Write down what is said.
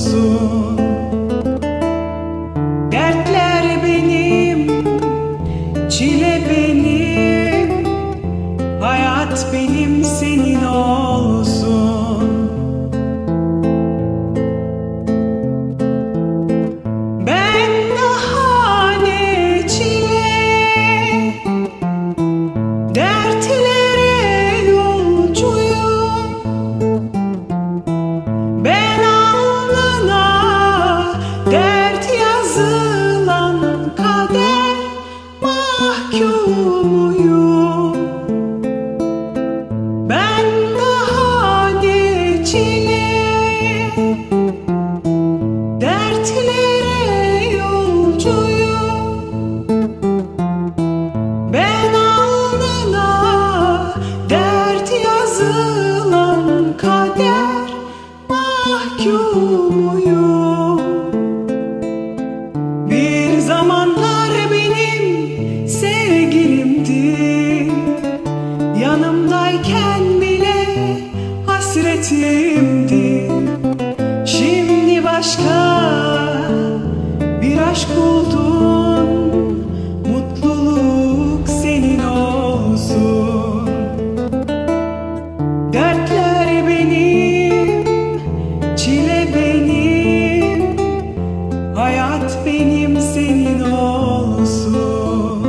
olsun. Dertler benim, çile benim Hayat benim senin olsun. Ben daha ne çile Dertler Ben mahkumuyum. Ben daha geçine Dertlere yolcuyum. Ben alnına dert yazılan kader mahkumuyum. Hasretimdi Şimdi başka bir aşk buldun Mutluluk senin olsun. Dertler benim, çile benim. Hayat benim senin olsun